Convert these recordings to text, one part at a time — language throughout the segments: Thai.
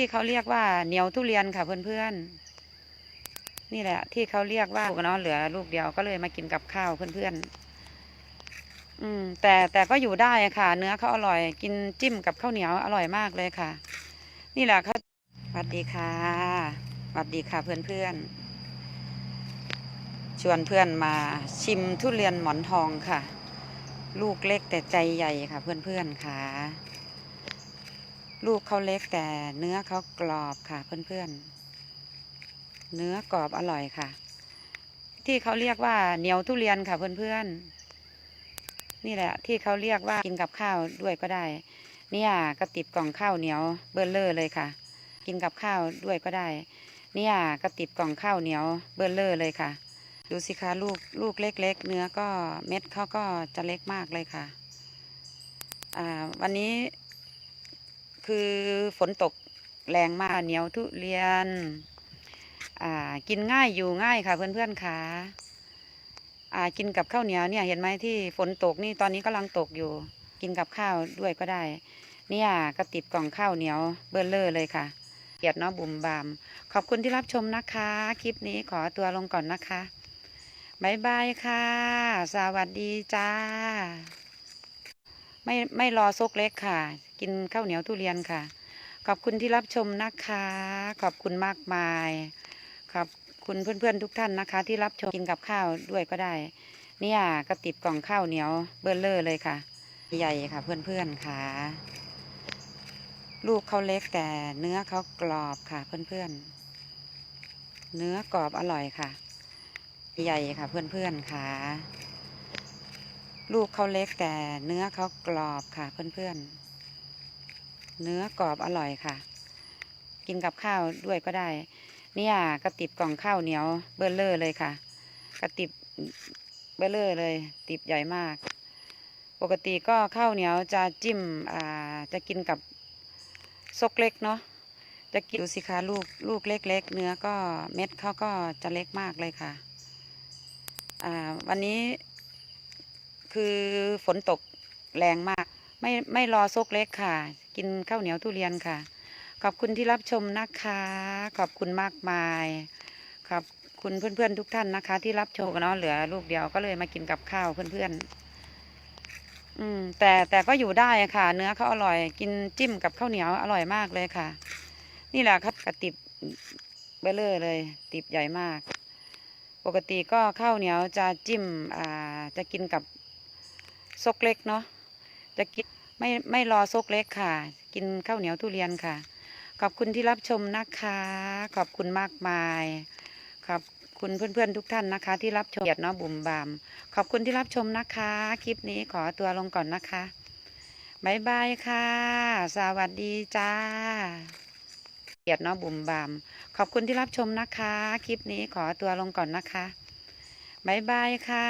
ที่เขาเรียกว่าเหนียวทุเรียนค่ะเพื่อนๆ นี่แหละ ที่เขาเรียกว่าเนาะเหลือลูกเดียวก็เลยมากินกับข้าวเพื่อนๆ อืม แต่แต่ก็อยู่ได้ค่ะ เนื้อเขาอร่อย กินจิ้มกับข้าวเหนียวอร่อยมากเลยค่ะ นี่แหละค่ะสวัสดีค่ะสวัสดีค่ะเพื่อนๆ ชวนเพื่อนมาชิมทุเรียนหมอนทองค่ะ ลูกเล็กแต่ใจใหญ่ค่ะเพื่อนๆค่ะ ลูกเขาเล็กแต่เนื้อเขากรอบค่ะเพื่อนๆ เนื้อกรอบอร่อยค่ะ ที่เขาเรียกว่าเหนียวทุเรียนค่ะเพื่อนๆ นี่แหละ ที่เขาเรียกว่ากินกับข้าวด้วยก็ได้ เนี่ยก็ติดกล่องข้าวเหนียวเบอร์เลอร์เลยค่ะ กินกับข้าวด้วยก็ได้ เนี่ยก็ติดกล่องข้าวเหนียวเบอร์เลอร์เลยค่ะ ดูสิคะลูกลูกเล็ก ๆ เนื้อก็เม็ดเขาก็จะเล็กมากเลยค่ะ อ่าวันนี้ คือฝนตกแรงมากเหนียวทุเรียน อ่า กินง่ายอยู่ง่ายค่ะเพื่อนๆค่ะอ่า กินกับข้าวเหนียวเนี่ยเห็นไหมที่ฝนตกนี่ตอนนี้กำลังตกอยู่ กินกับข้าวด้วยก็ได้ เนี่ยก็ติดกล่องข้าวเหนียวเบอร์เลอร์เลยค่ะ เกียรติเนาะบุ่มบาม ขอบคุณที่รับชมนะคะ คลิปนี้ขอตัวลงก่อนนะคะบายบายค่ะ สวัสดีจ้า ไม่ไม่รอซกเล็กค่ะ กินข้าวเหนียวทุเรียนค่ะ ขอบคุณที่รับชมนะคะ ขอบคุณมากมายขอบคุณเพื่อนๆทุกท่านนะคะ ที่รับชมกินกับข้าวด้วยก็ได้ เนี่ยก็ติดกล่องข้าวเหนียวเบอร์เลอร์เลยค่ะ ใหญ่ค่ะเพื่อนๆค่ะ ลูกเขาเล็กแต่เนื้อเขากรอบค่ะเพื่อนๆเนื้อกรอบอร่อยค่ะ ใหญ่ค่ะเพื่อนๆค่ะ ลูกเขาเล็กแต่เนื้อเขากรอบค่ะ เพื่อนๆ เนื้อกรอบอร่อยค่ะ กินกับข้าวด้วยก็ได้ เนี่ยก็ติดกล่องข้าวเหนียวเบอร์เลอร์เลยค่ะ กระติบเบอร์เลอร์เลย ติบใหญ่มาก ปกติก็ข้าวเหนียวจะจิ้มอ่าจะกินกับซกเล็กเนาะจะกินดูสิคะลูกลูกเล็กๆเนื้อก็เม็ดเขาก็จะเล็กมากเลยค่ะ อ่าวันนี้ คือฝนตกแรงมาก ไม่ไม่รอซกเล็กค่ะ กินข้าวเหนียวทุเรียนค่ะ ขอบคุณที่รับชมนะคะ ขอบคุณมากมาย ขอบคุณเพื่อนๆทุกท่านนะคะ ที่รับชมเนาะเหลือลูกเดียวก็เลยมากินกับข้าวเพื่อนๆ อืม แต่แต่ก็อยู่ได้ค่ะ เนื้อเขาอร่อย กินจิ้มกับข้าวเหนียวอร่อยมากเลยค่ะ นี่แหละครับกระติบเบลเลอร์เลย ติบใหญ่มาก ปกติก็ข้าวเหนียวจะจิ้มอ่าจะกินกับ ซกเล็กเนาะจะกินไม่ไม่รอซกเล็กค่ะ กินข้าวเหนียวทุเรียนค่ะ ขอบคุณที่รับชมนะคะ ขอบคุณมากมายขอบคุณเพื่อนๆทุกท่านนะคะ ที่รับชมเกียรติเนาะบุ่มบาม ขอบคุณที่รับชมนะคะ คลิปนี้ขอตัวลงก่อนนะคะบายบายค่ะ สวัสดีจ้า เกียรติเนาะบุ่มบาม ขอบคุณที่รับชมนะคะ คลิปนี้ขอตัวลงก่อนนะคะ บายบายค่ะ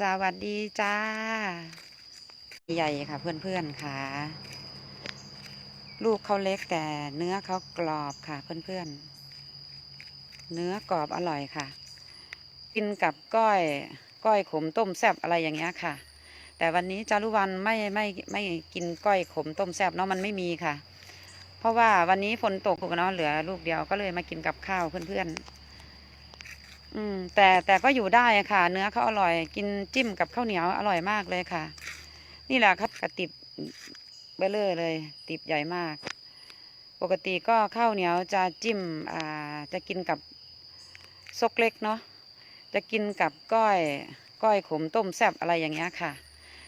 สวัสดีจ้า ใหญ่ค่ะเพื่อนๆค่ะ ลูกเขาเล็กแต่เนื้อเขากรอบค่ะเพื่อนๆ เนื้อกรอบอร่อยค่ะ กินกับก้อยก้อยขมต้มแซ่บอะไรอย่างเงี้ยค่ะ แต่วันนี้จารุวันไม่ไม่ไม่กินก้อยขมต้มแซ่บเนาะมันไม่มีค่ะ เพราะว่าวันนี้ฝนตกเนาะเหลือลูกเดียวก็เลยมากินกับข้าวเพื่อนๆ อืม แต่แต่ก็อยู่ได้ค่ะ เนื้อเขาอร่อย กินจิ้มกับข้าวเหนียวอร่อยมากเลยค่ะ นี่แหละครับกระติบเบลเลอร์เลย ติบใหญ่มาก ปกติก็ข้าวเหนียวจะจิ้ม อ่า จะกินกับซกเล็กเนาะจะกินกับก้อยก้อยขมต้มแซ่บอะไรอย่างเงี้ยค่ะ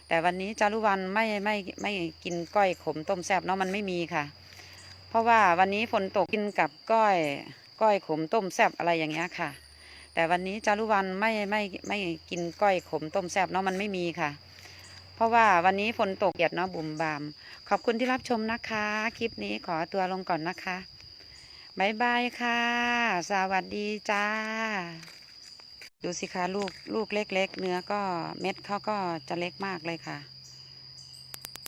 แต่วันนี้จารุวันไม่ไม่ไม่กินก้อยขมต้มแซ่บเนาะมันไม่มีค่ะ เพราะว่าวันนี้ฝนตกกินกับก้อย ก้อยขมต้มแซ่บอะไรอย่างเงี้ยค่ะ แต่วันนี้จารุวันไม่ไม่ไม่กินก้อยขมต้มแซ่บเนาะมันไม่มีค่ะ เพราะว่าวันนี้ฝนตกเกียดเนาะบุ่มบาม ขอบคุณที่รับชมนะคะ คลิปนี้ขอตัวลงก่อนนะคะบายบายค่ะ สวัสดีจ้า ดูสิคะลูกลูกเล็ก ๆ เนื้อก็เม็ดเขาก็จะเล็กมากเลยค่ะ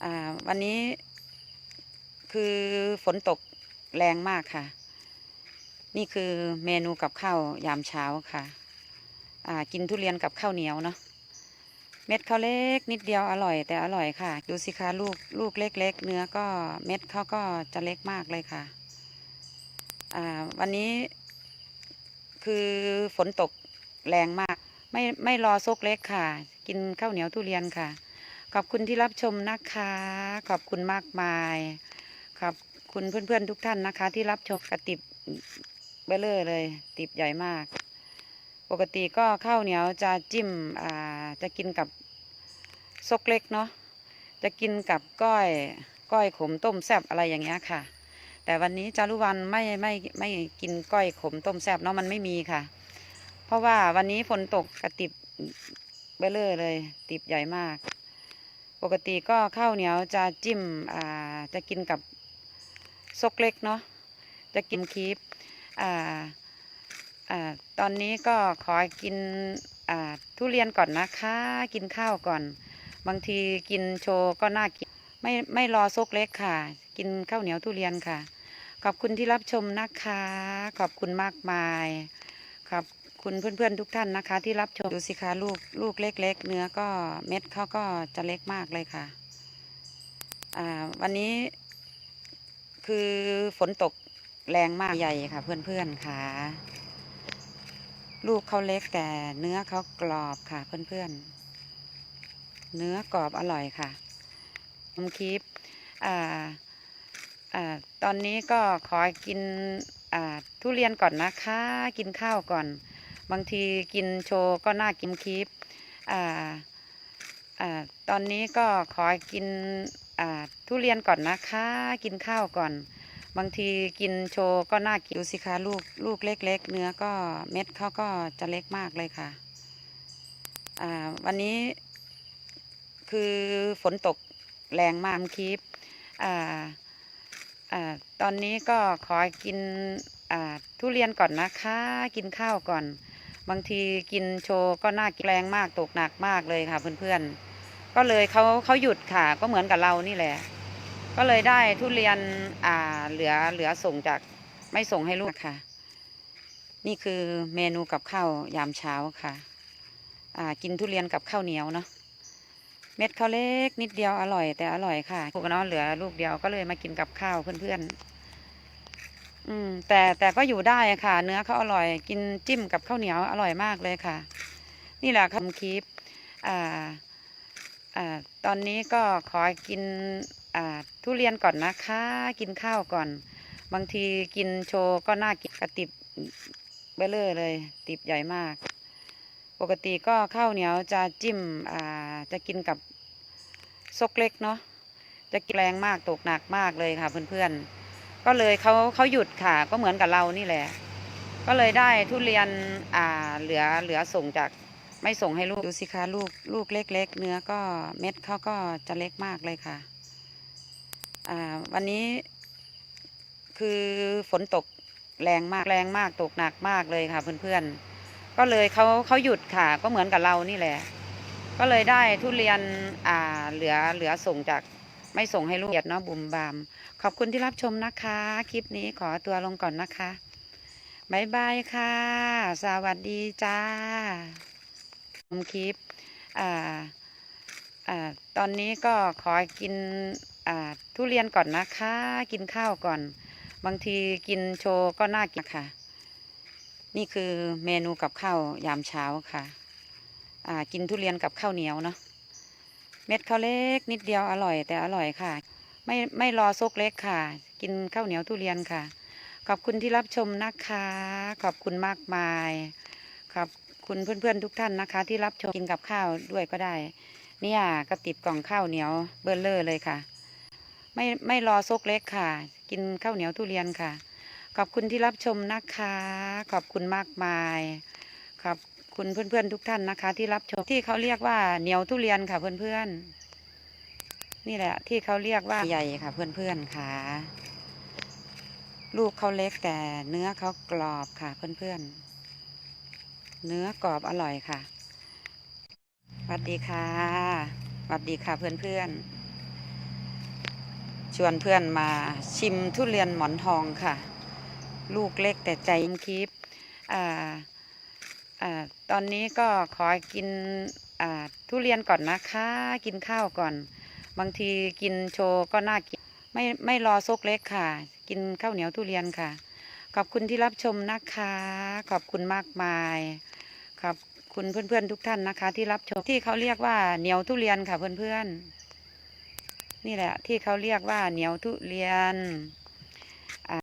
อ่าวันนี้คือฝนตกแรงมากค่ะ นี่คือเมนูกับข้าวยามเช้าค่ะ อ่า กินทุเรียนกับข้าวเหนียวเนาะ เม็ดเขาเล็กนิดเดียวอร่อยแต่อร่อยค่ะ ดูสิคะลูกลูกเล็กๆเนื้อก็เม็ดเขาก็จะเล็กมากเลยค่ะ อ่า วันนี้ คือฝนตกแรงมาก ไม่ไม่รอซกเล็กค่ะ กินข้าวเหนียวทุเรียนค่ะ ขอบคุณที่รับชมนะคะ ขอบคุณมากมาย ขอบคุณเพื่อนๆทุกท่านนะคะ ที่รับชมกระติบ เบลเลอร์เลย ติบใหญ่มาก ปกติก็ข้าวเหนียวจะจิ้มอ่าจะกินกับซกเล็กเนาะจะกินกับก้อยก้อยขมต้มแซบอะไรอย่างเงี้ยค่ะ แต่วันนี้จารุวันไม่ไม่ไม่กินก้อยขมต้มแซบเนาะมันไม่มีค่ะ เพราะว่าวันนี้ฝนตกกระติบเบลเลอร์เลย ติบใหญ่มาก ปกติก็ข้าวเหนียวจะจิ้มอ่าจะกินกับซกเล็กเนาะจะกินคีบ อ่าอ่าตอนนี้ก็ขอกินอ่าทุเรียนก่อนนะคะ กินข้าวก่อน บางทีกินโชว์ก็น่ากินไม่ไม่รอซกเล็กค่ะ กินข้าวเหนียวทุเรียนค่ะ ขอบคุณที่รับชมนะคะ ขอบคุณมากมายขอบคุณเพื่อนๆทุกท่านนะคะ ที่รับชมดูสิคะลูกลูกเล็ก ๆ เนื้อก็เม็ดเขาก็จะเล็กมากเลยค่ะ อ่าวันนี้คือฝนตก แรงมากใหญ่ค่ะ เพื่อนๆค่ะ ลูกเขาเล็กแต่เนื้อเขากรอบค่ะ เพื่อนๆ เนื้อกรอบอร่อยค่ะผมคลิปอ่าอ่าตอนนี้ก็ขอกินอ่าทุเรียนก่อนนะคะ กินข้าวก่อน บางทีกินโชว์ก็น่ากินคลิปอ่าอ่าตอนนี้ก็ขอกินอ่าทุเรียนก่อนนะคะ กินข้าวก่อน บางทีกินโชว์ก็น่ากินดูสิคะลูกลูกเล็ก ๆ เนื้อก็เม็ดเขาก็จะเล็กมากเลยค่ะ อ่าวันนี้คือฝนตกแรงมากคลิปอ่าอ่าตอนนี้ก็ขอกินอ่าทุเรียนก่อนนะคะ กินข้าวก่อน บางทีกินโชว์ก็น่ากินแรงมากตกหนักมากเลยค่ะเพื่อนๆก็เลยเขาเขาหยุดค่ะก็เหมือนกับเรานี่แหละ ก็เลยได้ทุเรียนอ่าเหลือเหลือส่งจากไม่ส่งให้ลูกค่ะ นี่คือเมนูกับข้าวยามเช้าค่ะ อ่ากินทุเรียนกับข้าวเหนียวเนาะเม็ดเขาวเล็กนิดเดียวอร่อย แต่อร่อยค่ะพวกน้องเหลือลูกเดียวก็เลยมากินกับข้าวเพื่อนๆอืม แต่แต่ก็อยู่ได้ค่ะ เนื้อเขาอร่อย กินจิ้มกับข้าวเหนียวอร่อยมากเลยค่ะ นี่แหละคำคลิปอ่าอ่าตอนนี้ก็ขอกิน ทุเรียนก่อนนะคะ กินข้าวก่อน บางทีกินโชว์ก็น่ากินกระติบเบลเลอร์เลย ติบใหญ่มาก ปกติก็ข้าวเหนียวจะจิ้มจะกินกับซกเล็กเนาะจะกินแรงมากตกหนักมากเลยค่ะเพื่อนๆ ก็เลยเขาเขาหยุดค่ะก็เหมือนกับเรานี่แหละ ก็เลยได้ทุเรียนอ่าเหลือเหลือส่งจากไม่ส่งให้ลูกดูสิคะลูกลูกเล็ก ๆ เนื้อก็เม็ดเขาก็จะเล็กมากเลยค่ะ วันนี้คือฝนตกแรงมากแรงมากตกหนักมากเลยค่ะเพื่อนๆ ก็เลยเขาเขาหยุดค่ะ ก็เหมือนกับเรานี่แหละ ก็เลยได้ทุเรียนอ่าเหลือเหลือส่งจากไม่ส่งให้ลูกเกียดเนาะบุมบาม ขอบคุณที่รับชมนะคะ คลิปนี้ขอตัวลงก่อนนะคะบายบายค่ะ สวัสดีจ้าชมคลิปอ่าอ่าตอนนี้ก็ขอกิน ทุเรียนก่อนนะคะ กินข้าวก่อน บางทีกินโชว์ก็น่ากินค่ะ นี่คือเมนูกับข้าวยามเช้าค่ะ อ่ากินทุเรียนกับข้าวเหนียวเนาะเม็ดเขาวเล็กนิดเดียวอร่อยแต่อร่อยค่ะ ไม่ไม่รอซกเล็กค่ะ กินข้าวเหนียวทุเรียนค่ะ ขอบคุณที่รับชมนะคะ ขอบคุณมากมายขอบคุณเพื่อนๆทุกท่านนะคะ ที่รับชมกินกับข้าวด้วยก็ได้ เนี่ยกระติบกล่องข้าวเหนียวเบอร์เลอร์เลยค่ะ ไม่ไม่รอซกเล็กค่ะ กินข้าวเหนียวทุเรียนค่ะ ขอบคุณที่รับชมนะคะ ขอบคุณมากมายขอบคุณเพื่อนๆทุกท่านนะคะ ที่รับชมที่เขาเรียกว่าเหนียวทุเรียนค่ะ เพื่อนๆนี่แหละที่เขาเรียกว่าใหญ่ค่ะ เพื่อนๆค่ะ ลูกเขาเล็กแต่เนื้อเขากรอบค่ะ เพื่อนๆเนื้อกรอบอร่อยค่ะสวัสดีค่ะสวัสดีค่ะเพื่อนๆ ชวนเพื่อนมาชิมทุเรียนหมอนทองค่ะ ลูกเล็กแต่ใจคลิปอ่าอ่าตอนนี้ก็ขอกินอ่าทุเรียนก่อนนะคะ กินข้าวก่อน บางทีกินโชว์ก็น่ากินไม่ไม่รอซกเล็กค่ะ กินข้าวเหนียวทุเรียนค่ะ ขอบคุณที่รับชมนะคะ ขอบคุณมากมายขอบคุณเพื่อนๆทุกท่านนะคะ ที่รับชมที่เขาเรียกว่าเหนียวทุเรียนค่ะเพื่อนๆ นี่แหละที่เขาเรียกว่าเหนียวทุเรียน